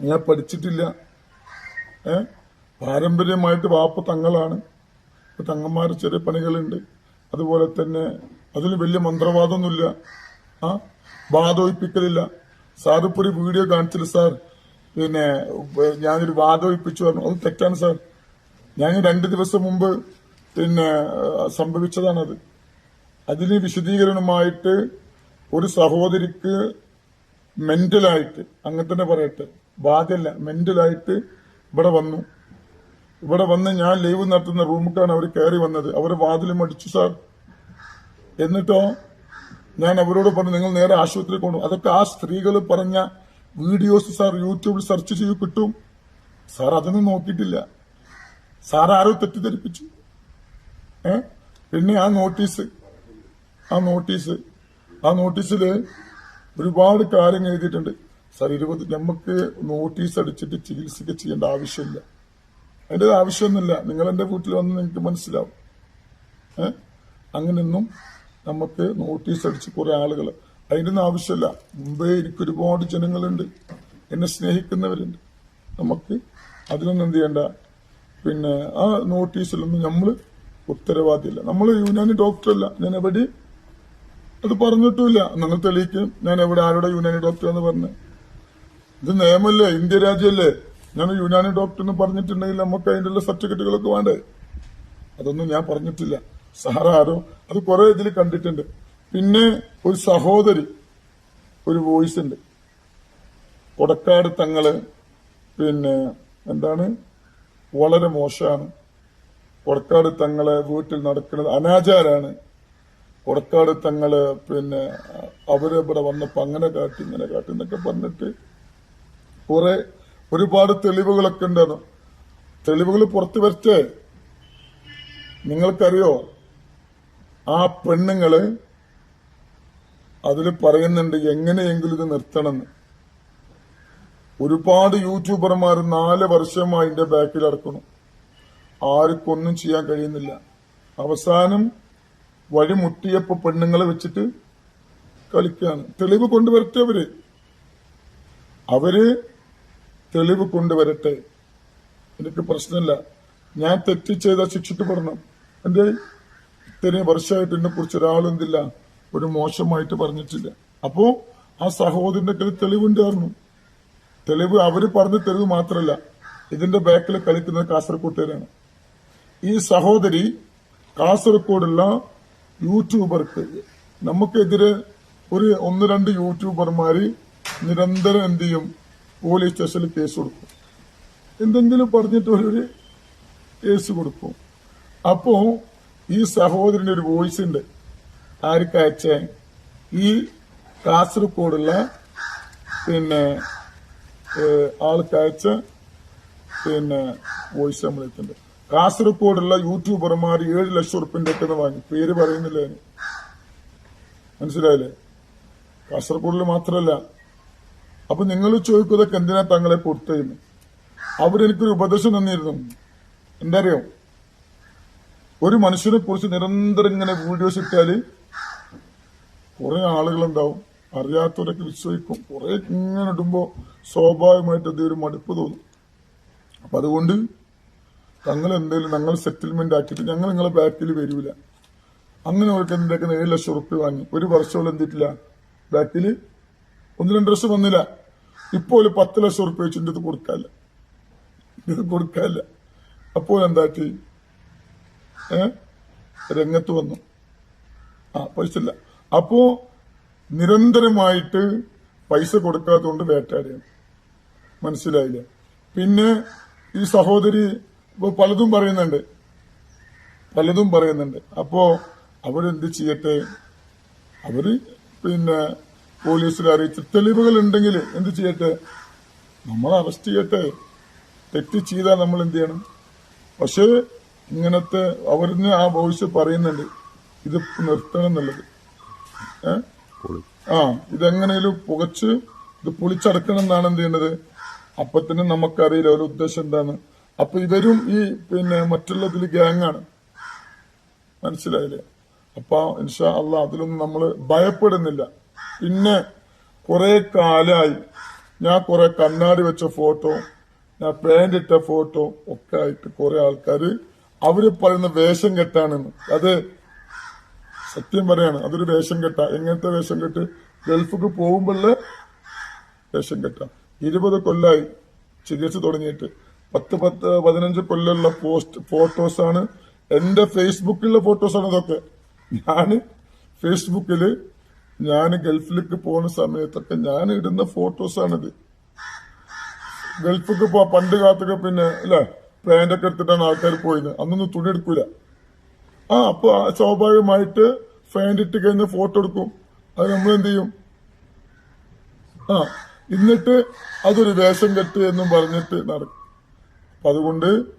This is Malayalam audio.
ഞാൻ പഠിച്ചിട്ടില്ല. ഏ? പാരമ്പര്യമായിട്ട് വാപ്പ തങ്ങളാണ്. തങ്ങന്മാർ ചെറിയ പണികളുണ്ട്. അതുപോലെ തന്നെ അതിന് വലിയ മന്ത്രവാദമൊന്നുമില്ല. ആ? വാദോയിപ്പിക്കലില്ല സാർ ഒരു വീഡിയോ കാണിച്ചില്ല സാർ. പിന്നെ ഞാനൊരു വാദോയിപ്പിച്ചു പറഞ്ഞു. അത് തെറ്റാണ് സാർ. ഞാൻ രണ്ട് ദിവസം മുമ്പ് പിന്നെ സംഭവിച്ചതാണത്. അതിന് വിശദീകരണമായിട്ട് ഒരു സഹോദരിക്ക് മെന്റലായിട്ട് അങ്ങനെ തന്നെ പറയട്ടെ ബാധയല്ല. മെന്റലായിട്ട് ഇവിടെ വന്നു. ഇവിടെ വന്ന് ഞാൻ ലൈവ് നടത്തുന്ന റൂമിട്ടാണ് അവർ കയറി വന്നത്. അവർ വാതിലും അടിച്ചു സാർ എന്നിട്ടോ ഞാൻ അവരോട് പറഞ്ഞു നിങ്ങൾ നേരെ ആശുപത്രി കൊണ്ടു അതൊക്കെ ആ സ്ത്രീകൾ പറഞ്ഞ വീഡിയോസ് സാർ യൂട്യൂബിൽ സെർച്ച് ചെയ്ത് കിട്ടും. സാർ അതൊന്നും നോക്കിയിട്ടില്ല. സാർ ആരോ തെറ്റിദ്ധരിപ്പിച്ചു. ഏ? പിന്നെ ആ നോട്ടീസ് ആ നോട്ടീസ് ആ നോട്ടീസിൽ ഒരുപാട് കാര്യങ്ങൾ എഴുതിയിട്ടുണ്ട്. സാർ ഇരുപത് നമുക്ക് നോട്ടീസ് അടിച്ചിട്ട് ചികിത്സയ്ക്ക് ചെയ്യേണ്ട ആവശ്യമില്ല. അതിന്റെ ആവശ്യമൊന്നുമില്ല. നിങ്ങൾ എന്റെ വീട്ടിൽ വന്ന് നിങ്ങൾക്ക് മനസ്സിലാവും. ഏഹ് അങ്ങനെയൊന്നും നമുക്ക് നോട്ടീസ് അടിച്ച് കുറെ ആളുകൾ അതിന്റെ ഒന്നും ആവശ്യമില്ല. മുമ്പേ എനിക്ക് ഒരുപാട് ജനങ്ങളുണ്ട്. എന്നെ സ്നേഹിക്കുന്നവരുണ്ട്. നമുക്ക് അതിനൊന്നും എന്ത് ചെയ്യണ്ട? പിന്നെ ആ നോട്ടീസിലൊന്നും നമ്മൾ ഉത്തരവാദിയില്ല. നമ്മൾ യൂനാനി ഡോക്ടറല്ല ഞാൻ എവിടെ? അത് പറഞ്ഞിട്ടുമില്ല. നിങ്ങൾ തെളിയിക്കും. ഞാൻ എവിടെ? ആരുടെ യൂനാനി ഡോക്ടർ എന്ന് പറഞ്ഞു. ഇത് നിയമല്ലേ ഇന്ത്യ രാജ്യമല്ലേ ഞാൻ യുനാനി എന്ന് പറഞ്ഞിട്ടുണ്ടെങ്കിൽ നമുക്ക് അതിന്റെ സർട്ടിഫിക്കറ്റുകളൊക്കെ വേണ്ടേ? അതൊന്നും ഞാൻ പറഞ്ഞിട്ടില്ല. സാറാരോ അത് കുറെ ഇതിൽ കണ്ടിട്ടുണ്ട്. പിന്നെ ഒരു സഹോദരി ഒരു വോയിസ് ഉണ്ട്. കൊടക്കാട് തങ്ങൾ പിന്നെ എന്താണ്? വളരെ മോശമാണ്. കൊടക്കാട് തങ്ങളെ വീട്ടിൽ നടക്കുന്നത് അനാചാരാണ്. കൊടക്കാട് തങ്ങൾ പിന്നെ അവരെ ഇവിടെ വന്നപ്പോ അങ്ങനെ കാട്ടി ഇങ്ങനെ കാട്ടി എന്നൊക്കെ പറഞ്ഞിട്ട് കുറെ ഒരുപാട് തെളിവുകളൊക്കെ ഉണ്ടെന്ന്. തെളിവുകൾ പുറത്തു വരച്ച് നിങ്ങൾക്കറിയോ? ആ പെണ്ണുങ്ങൾ അതിൽ പറയുന്നുണ്ട് എങ്ങനെയെങ്കിലും ഇത് നിർത്തണമെന്ന്. ഒരുപാട് യൂട്യൂബർമാർ നാല് വർഷമായി എന്റെ ബാക്കിൽ അടക്കണം ആർക്കൊന്നും ചെയ്യാൻ കഴിയുന്നില്ല. അവസാനം വഴിമുട്ടിയപ്പോ പെണ്ണുങ്ങളെ വെച്ചിട്ട് കളിക്കുകയാണ് തെളിവ് കൊണ്ടുവരട്ടെ അവർ. അവർ തെളിവ് കൊണ്ടുവരട്ടെ? എനിക്ക് പ്രശ്നമില്ല. ഞാൻ തെറ്റ് ചെയ്ത ശിക്ഷിക്കപ്പെടണം എന്റെ ഇത്രയും വർഷമായിട്ട് എന്നെ കുറിച്ച് ഒരാളെന്തില്ല? ഒരു മോശമായിട്ട് പറഞ്ഞിട്ടില്ല. അപ്പോ ആ സഹോദരന്റെ കയ്യിൽ തെളിവുണ്ടായിരുന്നു തെളിവ് അവർ പറഞ്ഞ തെളിവ് മാത്രമല്ല ഇതിന്റെ ബാക്കിൽ കളിക്കുന്നത് കാസർകോട്ടുകാരാണ്. ഈ സഹോദരി കാസർഗോഡുള്ള യൂട്യൂബർക്ക് നമുക്കെതിരെ ഒരു ഒന്ന് രണ്ട് യൂട്യൂബർമാര് നിരന്തരം എന്ത് ചെയ്യും? പോലീസ് സ്റ്റേഷനിൽ കേസ് കൊടുക്കും. എന്തെങ്കിലും പറഞ്ഞിട്ട് ഒരു കേസ് കൊടുക്കും. അപ്പോ ഈ സഹോദരന് ഒരു വോയിസ് ഉണ്ട്. ആർക്ക് അയച്ചേ ഈ കാസർഗോഡുള്ള പിന്നെ ആൾക്കയച്ച പിന്നെ വോയിസ് നമ്മളെത്തുണ്ട് കാസർഗോഡുള്ള യൂട്യൂബർമാർ ഏഴ് ലക്ഷം ഉറുപ്പിന്റെ ഒക്കെ വാങ്ങി. പേര് പറയുന്നില്ല. മനസ്സിലായില്ലേ? കാസർഗോഡിൽ മാത്രമല്ല അപ്പൊ നിങ്ങൾ ചോദിക്കുന്നതൊക്കെ എന്തിനാ തങ്ങളെ കൊടുത്തതെന്ന് അവരെനിക്കൊരു ഉപദേശം തന്നിരുന്നു. എന്താ അറിയോ ഒരു മനുഷ്യനെ കുറിച്ച് നിരന്തരം ഇങ്ങനെ വീഡിയോസ് ഇട്ടാൽ കുറെ ആളുകളുണ്ടാവും. അറിയാത്തവരൊക്കെ വിശ്വസിക്കും. കുറെ ഇങ്ങനെ ഇടുമ്പോ സ്വാഭാവികമായിട്ട് എന്തെങ്കിലും മടുപ്പ് തോന്നും. അപ്പൊ അതുകൊണ്ട് തങ്ങൾ എന്തെങ്കിലും ഞങ്ങൾ സെറ്റിൽമെന്റ് ആക്കിയിട്ട് ഞങ്ങൾ നിങ്ങളെ ബാക്കിൽ വരൂല. അങ്ങനെ അവർക്ക് എന്തൊക്കെ ഏഴ് ലക്ഷം ഉറുപ്പ്യ വാങ്ങി. ഒരു വർഷം എന്തിട്ടില്ല? ബാക്കിൽ ഒന്ന് രണ്ട് വർഷം വന്നില്ല. ഇപ്പോൾ ഒരു പത്ത് ലക്ഷം ഉറുപ്പ്യ വെച്ച് ഇത് കൊടുക്കാല്ല. ഇത് കൊടുക്കാല്ല. അപ്പോൾ എന്താക്കി? ഏ? രംഗത്ത് വന്നു. ആ പൈസ ഇല്ല. അപ്പോ നിരന്തരമായിട്ട് പൈസ കൊടുക്കാത്തതുകൊണ്ട് വേട്ടാടിയാണ് മനസ്സിലായില്ല? പിന്നെ ഈ സഹോദരി പലതും പറയുന്നുണ്ട്. പലതും പറയുന്നുണ്ട്. അപ്പോ അവരെന്ത് ചെയ്യട്ടെ? അവർ പിന്നെ പോലീസിൽ അറിയിച്ച് തെളിവുകൾ ഉണ്ടെങ്കിൽ എന്ത് ചെയ്യട്ടെ? നമ്മൾ അറസ്റ്റ് ചെയ്യട്ടെ. തെറ്റ് ചെയ്താൽ നമ്മൾ എന്ത് ചെയ്യണം? പക്ഷേ ഇങ്ങനത്തെ അവരിന്ന് ആ വോയിസ് പറയുന്നുണ്ട്. ഇത് നിർത്തണം എന്നുള്ളത്. ആ ഇതെങ്ങനെയും പുകച്ച് ഇത് പൊളിച്ചടക്കണം എന്നാണ് എന്ത് ചെയ്യേണ്ടത് അപ്പൊ തന്നെ നമുക്കറിയില്ല ഒരു ഉദ്ദേശം എന്താണ്. അപ്പൊ ഇവരും ഈ പിന്നെ മറ്റുള്ളതിൽ ഗ്യാങ്ങാണ്. മനസ്സിലായില്ലേ? അപ്പൊ ഇൻഷാ അല്ല അതിലൊന്നും നമ്മൾ ഭയപ്പെടുന്നില്ല. പിന്നെ കുറെ കാലായി. ഞാൻ കുറെ കണ്ണാടി വെച്ച ഫോട്ടോ ഞാൻ പാന്റ് ഇട്ട ഫോട്ടോ ഒക്കെ ആയിട്ട് കുറെ ആൾക്കാർ അവർ പറയുന്ന വേഷം കെട്ടാണെന്ന്. അത് സത്യം പറയാണ് അതൊരു വേഷം കെട്ട. എങ്ങനത്തെ വേഷം കെട്ട്? ഗൾഫിക്ക് പോകുമ്പോഴേ വേഷം കെട്ട. ഇരുപത് കൊല്ലായി ചികിത്സ തുടങ്ങിയിട്ട്. പത്ത് പത്ത് പതിനഞ്ച് കൊല്ലമുള്ള പോസ്റ്റ് ഫോട്ടോസാണ് എന്റെ ഫേസ്ബുക്കിലുള്ള ഫോട്ടോസാണ് ഇതൊക്കെ ഞാൻ ഫേസ്ബുക്കിൽ ഞാൻ ഗൾഫിലേക്ക് പോകുന്ന സമയത്തൊക്കെ ഞാൻ ഇടുന്ന ഫോട്ടോസാണിത്. ഗൾഫിക്ക് പോ പണ്ട് കാലത്തൊക്കെ പിന്നെ അല്ലെ പാന്റൊക്കെ എടുത്തിട്ടാണ് ആൾക്കാർ പോയത്. അന്നൊന്നും തുണി എടുക്കൂല. ആ അപ്പൊ സ്വാഭാവികമായിട്ട് പാന്റ് ഇട്ട് കഴിഞ്ഞ് ഫോട്ടോ എടുക്കും. അത് നമ്മൾ എന്ത് ചെയ്യും? ആ എന്നിട്ട് അതൊരു വേഷം കെട്ട് എന്നും പറഞ്ഞിട്ട് നടക്കും. അതുകൊണ്ട്